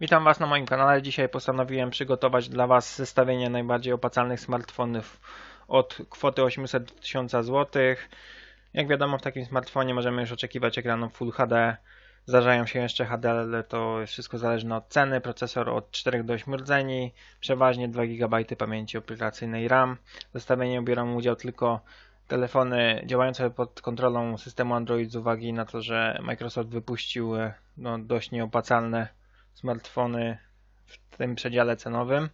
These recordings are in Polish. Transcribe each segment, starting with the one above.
Witam Was na moim kanale. Dzisiaj postanowiłem przygotować dla Was zestawienie najbardziej opłacalnych smartfonów od kwoty 800 tysiąca złotych. Jak wiadomo w takim smartfonie możemy już oczekiwać ekranu Full HD. Zdarzają się jeszcze HD, ale to wszystko zależne od ceny. Procesor od 4 do 8 rdzeni, przeważnie 2 GB pamięci operacyjnej RAM. W zestawieniu biorą udział tylko telefony działające pod kontrolą systemu Android z uwagi na to, że Microsoft wypuścił no, dość nieopłacalne smartfony w tym przedziale cenowym.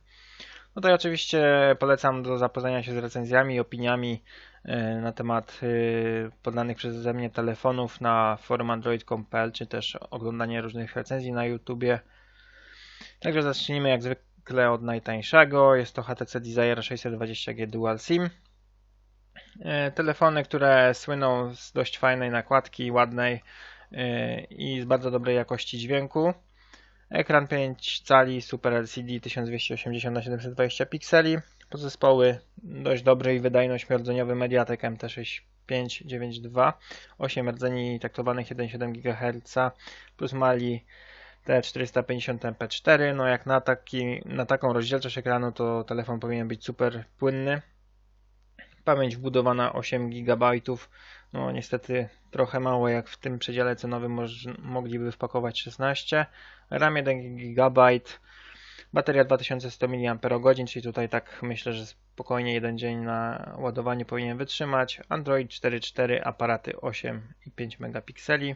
No to ja oczywiście polecam do zapoznania się z recenzjami opiniami e, na temat e, podanych przeze mnie telefonów na forum android.pl czy też oglądanie różnych recenzji na YouTubie. Także zacznijmy jak zwykle od najtańszego. Jest to HTC Desire 620G Dual SIM. E, telefony, które słyną z dość fajnej nakładki, ładnej i z bardzo dobrej jakości dźwięku. Ekran 5 cali Super LCD 1280 x 720 pikseli. Podzespoły dość dobry i wydajny ośmiordzeniowy Mediatek MT6592 8 rdzeni taktowanych 1,7 GHz plus Mali T450MP4. No jak na, taki, na taką rozdzielczość ekranu to telefon powinien być super płynny. Pamięć wbudowana 8 GB. No niestety trochę mało jak w tym przedziale cenowym mogliby wpakować 16. RAM 1 GB. Bateria 2100 mAh, czyli tutaj tak myślę, że spokojnie jeden dzień na ładowanie powinien wytrzymać. Android 4.4, aparaty 8,5 megapikseli.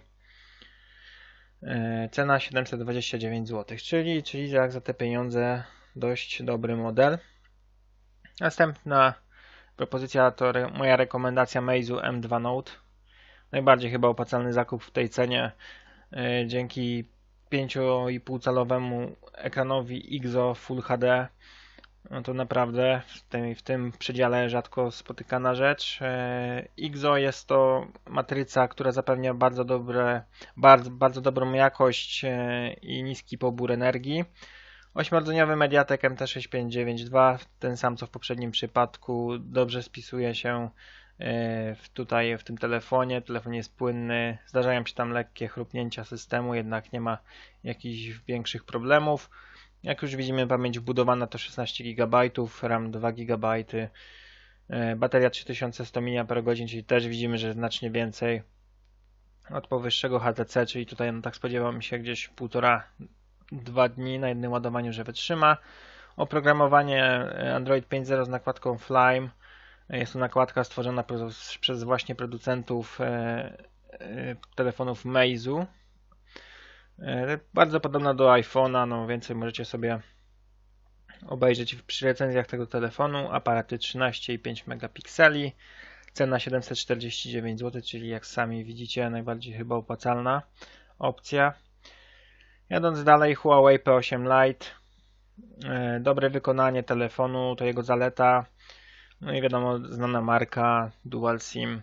E, cena 729 zł, czyli, czyli jak za te pieniądze dość dobry model. Następna propozycja to re, moja rekomendacja Meizu M2 Note. Najbardziej chyba opłacalny zakup w tej cenie e, dzięki 5,5 calowemu ekranowi IGZO Full HD. No to naprawdę w tym, w tym przedziale rzadko spotykana rzecz. IGZO jest to matryca, która zapewnia bardzo, dobre, bardzo, bardzo dobrą jakość e, i niski pobór energii. Ośmiordzeniowy Mediatek MT6592, ten sam co w poprzednim przypadku, dobrze spisuje się e, w, tutaj w tym telefonie. Telefon jest płynny, zdarzają się tam lekkie chrupnięcia systemu, jednak nie ma jakichś większych problemów. Jak już widzimy, pamięć wbudowana to 16 GB, RAM 2 GB, e, bateria 3100 mAh, czyli też widzimy, że znacznie więcej od powyższego HTC, czyli tutaj no tak spodziewam się gdzieś półtora dwa dni na jednym ładowaniu, że wytrzyma. Oprogramowanie e, Android 5.0 z nakładką Flame. Jest to nakładka stworzona przez, przez właśnie producentów e, e, telefonów Meizu. Bardzo podobna do iPhone'a, no więcej możecie sobie obejrzeć przy recenzjach tego telefonu. Aparaty 13,5 megapikseli. Cena 749 zł, czyli jak sami widzicie najbardziej chyba opłacalna opcja. Jadąc dalej, Huawei P8 Lite. E, dobre wykonanie telefonu, to jego zaleta. No i wiadomo, znana marka, Dual SIM.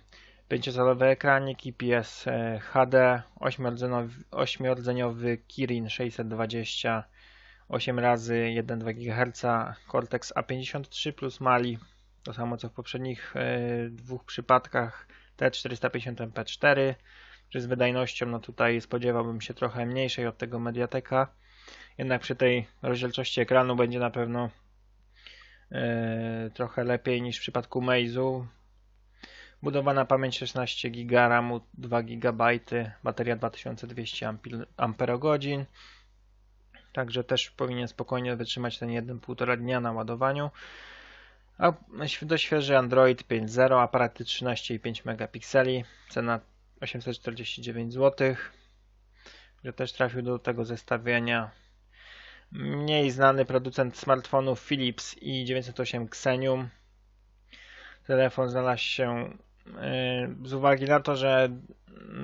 5-calowy ekranik, IPS e, HD, 8-rdzeniowy Kirin 620, 8 razy 1,2 GHz, Cortex A53 plus Mali, to samo co w poprzednich e, dwóch przypadkach, T450MP4, czy z wydajnością, no tutaj spodziewałbym się trochę mniejszej od tego Mediateka. Jednak przy tej rozdzielczości ekranu będzie na pewno e, trochę lepiej niż w przypadku Meizu. Budowana pamięć 16 GB, RAMu 2 GB, bateria 2200 Ah. Także też powinien spokojnie wytrzymać ten 1,5 dnia na ładowaniu. A dość świeży Android 5.0, aparaty 13,5 megapikseli, cena 849 zł, że też trafił do tego zestawienia. Mniej znany producent smartfonów Philips i 908 Xenium. Telefon znalazł się yy, z uwagi na to, że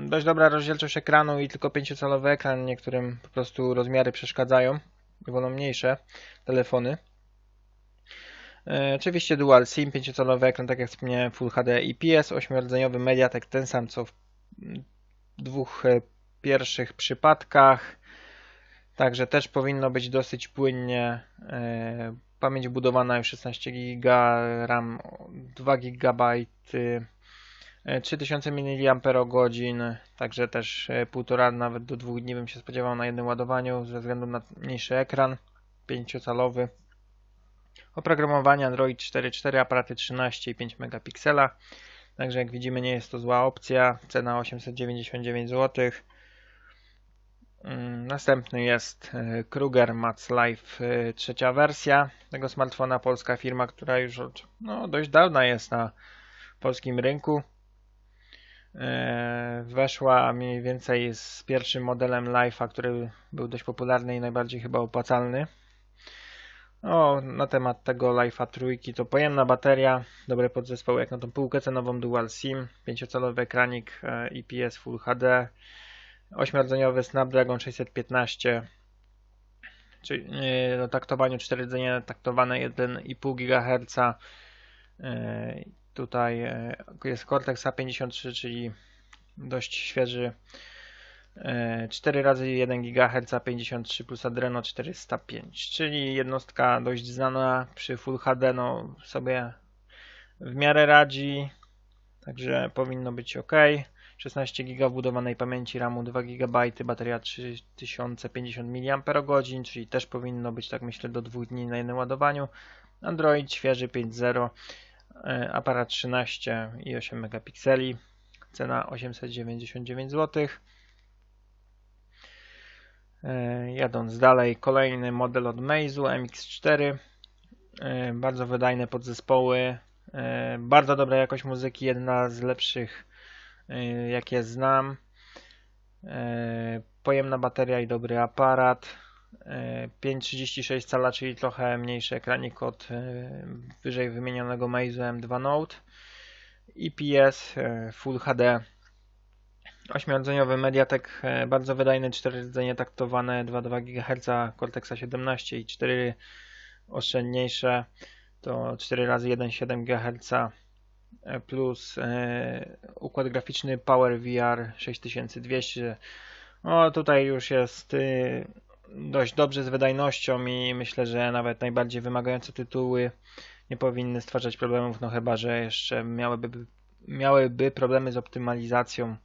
dość dobra rozdzielczość ekranu i tylko 5-calowy ekran, niektórym po prostu rozmiary przeszkadzają i wolą mniejsze telefony. Yy, oczywiście Dual SIM, 5-calowy ekran, tak jak wspomniałem, Full HD IPS, 8-rdzeniowy Mediatek, ten sam co w dwóch e, pierwszych przypadkach. Także też powinno być dosyć płynnie. E, pamięć budowana już 16 GB, RAM 2 GB, E, 3000 mAh, także też e, półtora nawet do dwóch dni bym się spodziewał na jednym ładowaniu ze względu na mniejszy ekran 5-calowy. Oprogramowanie Android 4.4, aparaty 13 i 5 megapiksela. Także jak widzimy nie jest to zła opcja. Cena 899 zł. Mm, Następny jest e, Kruger Mats Life e, trzecia wersja tego smartfona. Polska firma, która już od no, dość dawna jest na polskim rynku. E, Weszła mniej więcej z pierwszym modelem Life'a, który był dość popularny i najbardziej chyba opłacalny. O, na temat tego Life'a trójki to pojemna bateria, dobre podzespoły jak na tą półkę cenową Dual SIM, 5-calowy ekranik IPS Full HD, 8-rdzeniowy Snapdragon 615, czyli do taktowaniu 4 rdzenie taktowane 1,5 GHz. Yy, tutaj jest Cortex A53, czyli dość świeży 4 razy 1 GHz 53 plus Adreno 405, czyli jednostka dość znana przy Full HD, no sobie w miarę radzi, także powinno być ok. 16 GB wbudowanej pamięci RAMu 2 GB, bateria 3050 mAh, czyli też powinno być tak myślę do 2 dni na jednym ładowaniu. Android świeży 5.0, aparat 13 i 8 megapikseli, cena 899 zł. E, jadąc dalej, kolejny model od Meizu MX4. E, bardzo wydajne podzespoły, e, bardzo dobra jakość muzyki, jedna z lepszych jakie znam. Pojemna bateria i dobry aparat. 5,36 cala, czyli trochę mniejszy ekranik od wyżej wymienionego Meizu M2 Note. IPS Full HD 8-rdzeniowy Mediatek, e, bardzo wydajny, 4 rdzenie taktowane, 2,2 GHz Cortexa 17 i 4 oszczędniejsze to 4 razy 1,7 GHz e, plus e, układ graficzny Power VR 6200. No tutaj już jest y, dość dobrze z wydajnością i myślę, że nawet najbardziej wymagające tytuły nie powinny stwarzać problemów, no chyba, że jeszcze miałyby, miałyby problemy z optymalizacją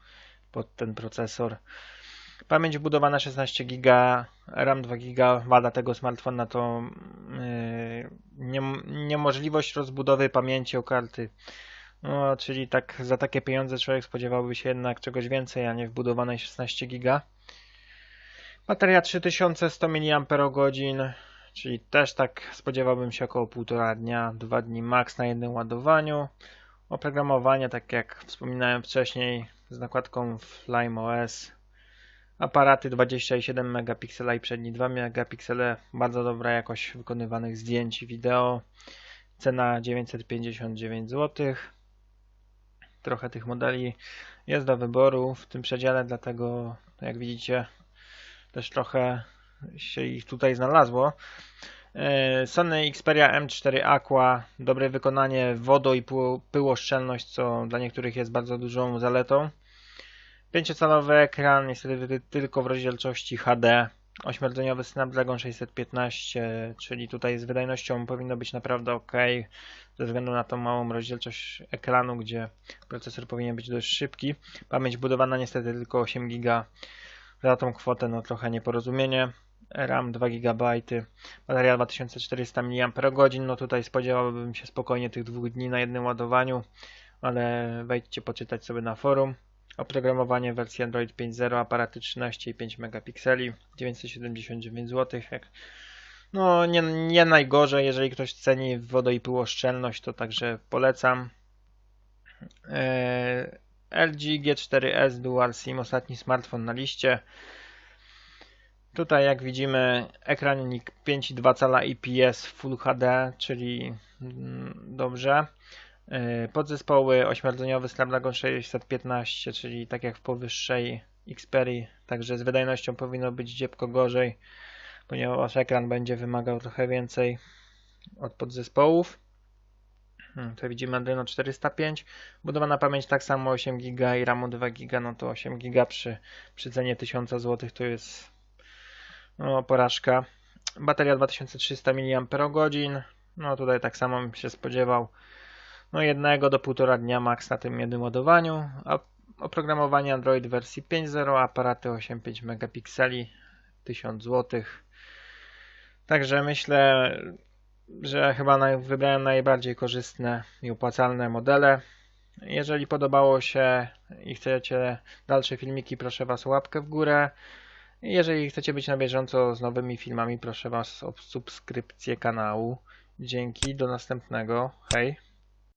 pod ten procesor. Pamięć wbudowana 16 GB, RAM 2 GB. Wada tego smartfona to yy, nie, niemożliwość rozbudowy pamięci o karty. No, czyli tak za takie pieniądze człowiek spodziewałby się jednak czegoś więcej, a nie wbudowanej 16 GB. Bateria 3100 mAh, czyli też tak spodziewałbym się około 1,5 dnia, 2 dni max na jednym ładowaniu. Oprogramowanie, tak jak wspominałem wcześniej, z nakładką Flame OS. Aparaty 27 megapiksela i przedni 2 megapiksele. Bardzo dobra jakość wykonywanych zdjęć i wideo. Cena 959 zł. Trochę tych modeli jest do wyboru w tym przedziale, dlatego jak widzicie też trochę się ich tutaj znalazło. E, Sony Xperia M4 Aqua, dobre wykonanie, wodo i pyłoszczelność, co dla niektórych jest bardzo dużą zaletą. 5-calowy ekran, niestety tylko w rozdzielczości HD. 8-rdzeniowy Snapdragon 615, czyli tutaj z wydajnością powinno być naprawdę ok, ze względu na tą małą rozdzielczość ekranu, gdzie procesor powinien być dość szybki. Pamięć budowana niestety tylko 8 GB. Za tą kwotę no trochę nieporozumienie. RAM 2 GB, bateria 2400 mAh, no tutaj spodziewałbym się spokojnie tych dwóch dni na jednym ładowaniu, ale wejdźcie poczytać sobie na forum. Oprogramowanie wersji Android 5.0, aparaty 13 i 5 megapikseli, 979 zł. No nie, nie najgorzej, jeżeli ktoś ceni wodo i pyłoszczelność, to także polecam. Eee, LG G4S Dual SIM, ostatni smartfon na liście. Tutaj jak widzimy ekranik 5,2 cala IPS Full HD, czyli mm, dobrze. Y, podzespoły 8-rdzeniowy Snapdragon 615, czyli tak jak w powyższej Xperia, także z wydajnością powinno być dziebko gorzej, ponieważ ekran będzie wymagał trochę więcej od podzespołów. Hmm, tutaj widzimy Adreno 405, budowana pamięć tak samo 8 GB i RAMu 2 GB, no to 8 GB przy, przy cenie 1000 zł to jest no, porażka. Bateria 2300 mAh, no tutaj tak samo bym się spodziewał. no jednego do półtora dnia max na tym jednym ładowaniu, a oprogramowanie Android wersji 5.0, aparaty 8,5 megapikseli, 1000 zł. Także myślę, że chyba naj, wybrałem najbardziej korzystne i opłacalne modele. Jeżeli podobało się i chcecie dalsze filmiki, proszę Was o łapkę w górę. Jeżeli chcecie być na bieżąco z nowymi filmami, proszę Was o subskrypcję kanału. Dzięki, do następnego. Hej.